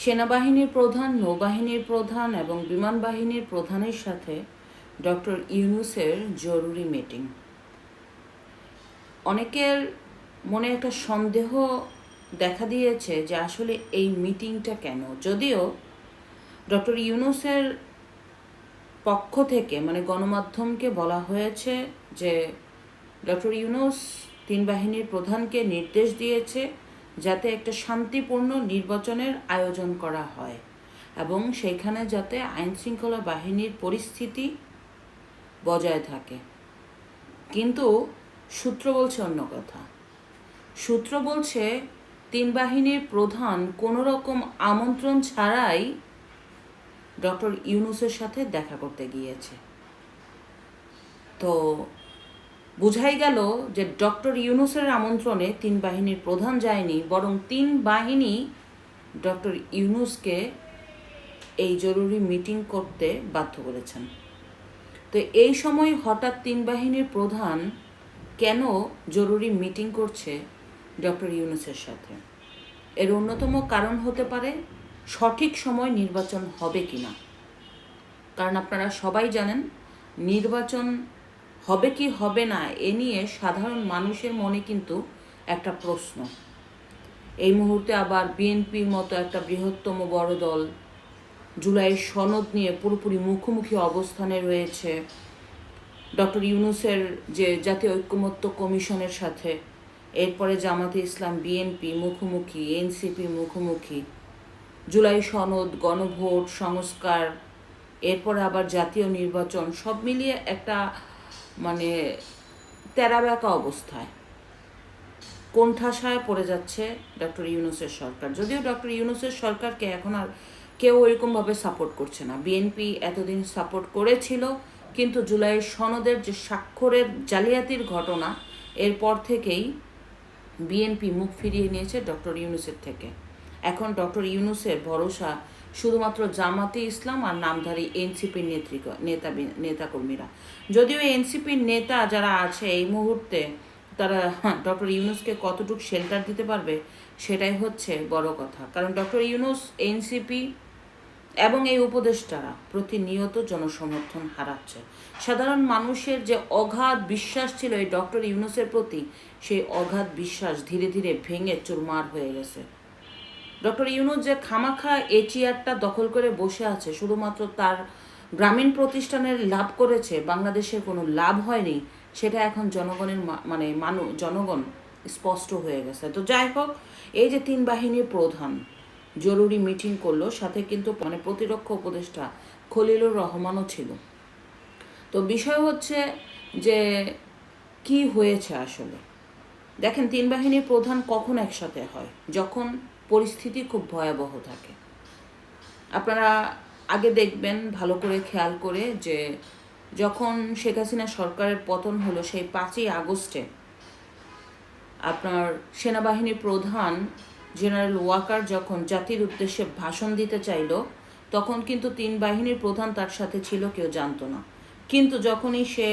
সেনাবাহিনীর প্রধান, নৌবাহিনীর প্রধান এবং বিমান বাহিনীর প্রধানের সাথে ডক্টর ইউনুসের জরুরি মিটিং। অনেকের মনে একটা সন্দেহ দেখা দিয়েছে যে আসলে এই মিটিংটা কেন? যদিও ডক্টর ইউনুসের পক্ষ থেকে মানে গণমাধ্যমকে বলা হয়েছে যে ডক্টর ইউনুস তিন বাহিনীর প্রধানকে নির্দেশ দিয়েছে। যাতে একটা শান্তিপূর্ণ নির্বাচনের আয়োজন করা হয় এবং সেইখানে যাতে আইন শৃঙ্খলা বাহিনীর পরিস্থিতি বজায় থাকে। কিন্তু সূত্র বলছে অন্য কথা। সূত্র বলছে, তিন বাহিনীর প্রধান কোনো রকম আমন্ত্রণ ছাড়াই ডক্টর ইউনুসের সাথে দেখা করতে গিয়েছে। তো বোঝাই গেল যে ডক্টর ইউনুসের আমন্ত্রণে তিন বাহিনীর প্রধান যায়নি, বরং তিন বাহিনী ডক্টর ইউনুসকে এই জরুরি মিটিং করতে বাধ্য করেছেন। তো এই সময় হঠাৎ তিন বাহিনীর প্রধান কেন জরুরি মিটিং করছে ডক্টর ইউনুসের সাথে? এর অন্যতম কারণ হতে পারে সঠিক সময় নির্বাচন হবে কি না কারণ আপনারা সবাই জানেন, নির্বাচন হবে কি হবে না, এ নিয়ে সাধারণ মানুষের মনে কিন্তু একটা প্রশ্ন। এই মুহূর্তে আবার বিএনপির মতো একটা বৃহত্তম বড় দল জুলাইয়ের সনদ নিয়ে পুরোপুরি মুখোমুখি অবস্থানে রয়েছে ডক্টর ইউনুসের যে জাতীয় ঐক্যমত্য কমিশনের সাথে, এরপরে জামাতে ইসলাম, বিএনপি মুখোমুখি, এনসিপি মুখোমুখি, জুলাই সনদ, গণভোট, সংস্কার, এরপরে আবার জাতীয় নির্বাচন, সব মিলিয়ে একটা মানে তেরাবেকা অবস্থায়। কোণঠাসায় পড়ে যাচ্ছে ডক্টর ইউনুসের সরকার। যদিও ডক্টর ইউনুসের সরকারকে এখন আর কেউ ওইরকমভাবে সাপোর্ট করছে না। বিএনপি এতদিন সাপোর্ট করেছিল, কিন্তু জুলাইয়ের সনদের যে স্বাক্ষরের জালিয়াতির ঘটনা, এরপর থেকেই বিএনপি মুখ ফিরিয়ে নিয়েছে ডক্টর ইউনুসের থেকে। এখন ডক্টর ইউনুসের ভরসা শুধুমাত্র জামাতে ইসলাম আর নামধারী এনসিপির নেতৃক নেতা নেতাকর্মীরা। যদিও এনসিপির নেতা যারা আছে এই মুহূর্তে তারা ডক্টর ইউনুসকে কতটুকু শেল্টার দিতে পারবে সেটাই হচ্ছে বড় কথা। কারণ ডক্টর ইউনুস, এনসিপি এবং এই উপদেষ্টারা প্রতিনিয়ত জনসমর্থন হারাচ্ছে। সাধারণ মানুষের যে অগাধ বিশ্বাস ছিল এই ডক্টর ইউনুসের প্রতি, সেই অগাধ বিশ্বাস ধীরে ধীরে ভেঙে চুরমার হয়ে গেছে। ডক্টর ইউনুস যে খামাখা এই চেয়ারটা দখল করে বসে আছে, শুধুমাত্র তার গ্রামীণ প্রতিষ্ঠানের লাভ করেছে বাংলাদেশের কোনো লাভ হয়নি, সেটা এখন জনগণের মানে মানু জনগণ স্পষ্ট হয়ে গেছে। তো যাই হোক, এই যে তিন বাহিনীর প্রধান, জরুরি মিটিং করল, সাথে কিন্তু মানে প্রতিরক্ষা উপদেষ্টা খলিলুর রহমানও ছিল। তো বিষয় হচ্ছে যে কি হয়েছে আসলে? দেখেন, তিন বাহিনীর প্রধান কখন একসাথে হয়? যখন পরিস্থিতি খুব ভয়াবহ থাকে। আপনারা আগে দেখবেন, ভালো করে খেয়াল করে যে যখন শেখ হাসিনা সরকারের পতন হলো সেই পাঁচই আগস্টে, আপনার সেনাবাহিনীর প্রধান জেনারেল ওয়াকার যখন জাতির উদ্দেশ্যে ভাষণ দিতে চাইলো, তখন কিন্তু তিন বাহিনীর প্রধান তার সাথে ছিল, কেউ জানতো না। কিন্তু যখনই সে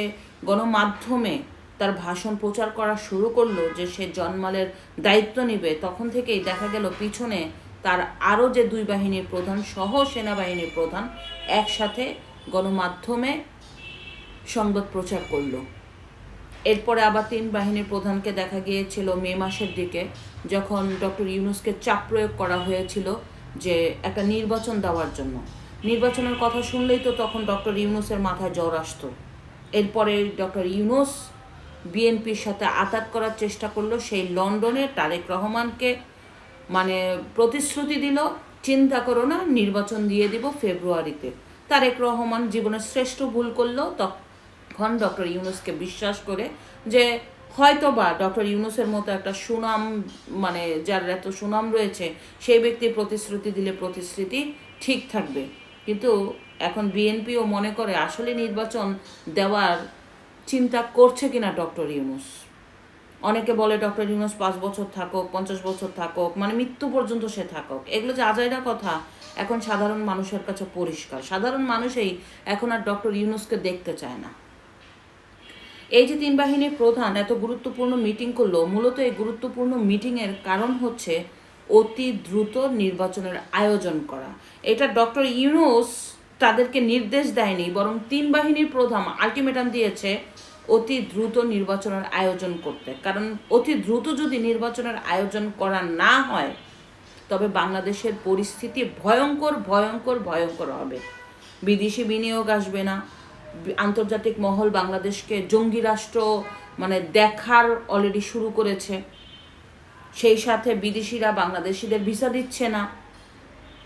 গণমাধ্যমে তার ভাষণ প্রচার করা শুরু করল যে সে জন্মালের দায়িত্ব নেবে, তখন থেকেই দেখা গেল পিছনে তার আরও যে দুই বাহিনীর প্রধান সহ সেনাবাহিনীর প্রধান একসাথে গণমাধ্যমে সংবাদ প্রচার করল। এরপরে আবার তিন বাহিনীর প্রধানকে দেখা গিয়েছিল মে মাসের দিকে, যখন ডক্টর ইউনুসকে চাপ প্রয়োগ করা হয়েছিল যে একটা নির্বাচন দেওয়ার জন্য। নির্বাচনের কথা শুনলেই তো তখন ডক্টর ইউনুসের মাথায় জ্বর আসতো। এরপরে ডক্টর ইউনুস বিএনপির সাথে আতাত করার চেষ্টা করল, সেই লন্ডনে তারেক রহমানকে মানে প্রতিশ্রুতি দিল, চিন্তা করো না, নির্বাচন দিয়ে দিব ফেব্রুয়ারিতে। তারেক রহমান জীবনের শ্রেষ্ঠ ভুল করল, তখন ডক্টর ইউনুসকে বিশ্বাস করে যে হয়তো বা ডক্টর ইউনুসের মতো একটা সুনাম মানে যার এত সুনাম রয়েছে, সেই ব্যক্তি প্রতিশ্রুতি দিলে প্রতিশ্রুতি ঠিক থাকবে। কিন্তু এখন বিএনপিও মনে করে আসলে নির্বাচন দেওয়ার চিন্তা করছে কিনা ডক্টর ইউনুস? অনেকে বলে ডক্টর ইউনুস পাঁচ বছর থাকুক, পঞ্চাশ বছর থাকুক মানে মৃত্যু পর্যন্ত সে থাকুক। এগুলো যে আজাইরা কথা, এখন সাধারণ মানুষের কাছে পরিষ্কার। সাধারণ মানুষই এখন আর ডক্টর ইউনুসকে দেখতে চায় না। এই যে তিন বাহিনীর প্রধান এত গুরুত্বপূর্ণ মিটিং করল, মূলত এই গুরুত্বপূর্ণ মিটিংয়ের কারণ হচ্ছে অতি দ্রুত নির্বাচনের আয়োজন করা। এটা ডক্টর ইউনুস তাদেরকে নির্দেশ দেয়নি, বরং তিন বাহিনীর প্রধান আলটিমেটাম দিয়েছে, অতি দ্রুত নির্বাচনের আয়োজন করতে। কারণ অতি দ্রুত যদি নির্বাচনের আয়োজন করা না হয়, তবে বাংলাদেশের পরিস্থিতি ভয়ঙ্কর ভয়ঙ্কর ভয়ঙ্কর হবে। বিদেশি বিনিয়োগ আসবে না। আন্তর্জাতিক মহল বাংলাদেশকে জঙ্গি রাষ্ট্র মানে দেখার অলরেডি শুরু করেছে। সেই সাথে বিদেশিরা বাংলাদেশিদের ভিসা দিচ্ছে না।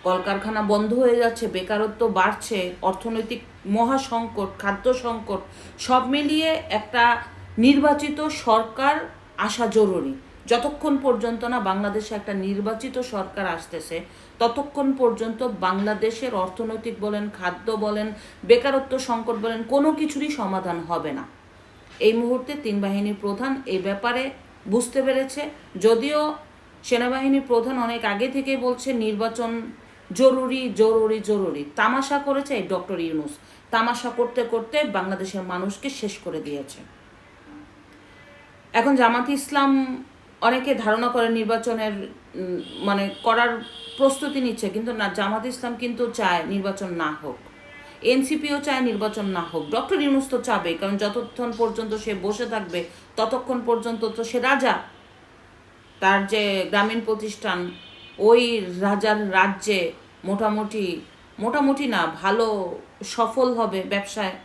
কলকারখানা বন্ধ হয়ে যাচ্ছে, বেকারত্ব বাড়ছে, অর্থনৈতিক মহাসংকট, খাদ্য সংকট, সব মিলিয়ে একটা নির্বাচিত সরকার আসা জরুরি। যতক্ষণ পর্যন্ত না বাংলাদেশে একটা নির্বাচিত সরকার আসতেছে, ততক্ষণ পর্যন্ত বাংলাদেশের অর্থনৈতিক বলেন, খাদ্য বলেন, বেকারত্ব সংকট বলেন, কোনো কিছুরই সমাধান হবে না। এই মুহূর্তে তিন বাহিনীর প্রধান এই ব্যাপারে বুঝতে পেরেছে, যদিও সেনাবাহিনীর প্রধান অনেক আগে থেকেই বলছে, নির্বাচন জরুরি জরুরি জরুরি। তামাশা করেছে এই ডক্টর ইউনুস। তামাশা করতে করতে বাংলাদেশের মানুষকে শেষ করে দিয়েছে। এখন জামাত ইসলাম অনেকে ধারণা করে নির্বাচনের মানে করার প্রস্তুতি নিচ্ছে, কিন্তু না, জামাত ইসলাম কিন্তু চায় নির্বাচন না হোক। এনসিপিও চায় নির্বাচন না হোক। ডক্টর ইউনুস তো চাবে কারণ যতক্ষণ পর্যন্ত সে বসে থাকবে, ততক্ষণ পর্যন্ত তো সে রাজা। তার যে গ্রামীণ প্রতিষ্ঠান, ওই রাজার রাজ্যে মোটামুটি মোটামুটি না, ভালো, সফল হবে ব্যবসায়।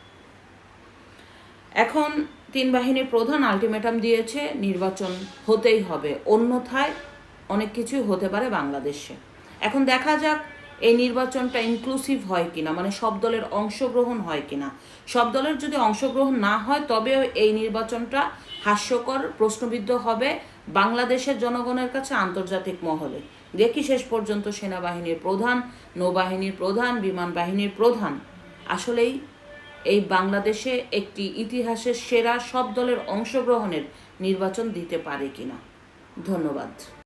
এখন তিন বাহিনীর প্রধান আলটিমেটাম দিয়েছে, নির্বাচন হতেই হবে। অন্যথায় অনেক কিছুই হতে পারে বাংলাদেশে। এখন দেখা যাক এই নির্বাচনটা ইনক্লুসিভ হয় কিনা মানে সব দলের অংশগ্রহণ হয় কিনা। সব দলের যদি অংশগ্রহণ না হয়, তবেও এই নির্বাচনটা হাস্যকর, প্রশ্নবিদ্ধ হবে বাংলাদেশের জনগণের কাছে আন্তর্জাতিক মহলে। দেখি শেষ পর্যন্ত সেনাবাহিনীর প্রধান, নৌবাহিনীর প্রধান, বিমান বাহিনীর প্রধান। আসলেই এই বাংলাদেশে একটি ইতিহাসের সেরা সব দলের অংশগ্রহণের নির্বাচন দিতে পারে কিনা। ধন্যবাদ।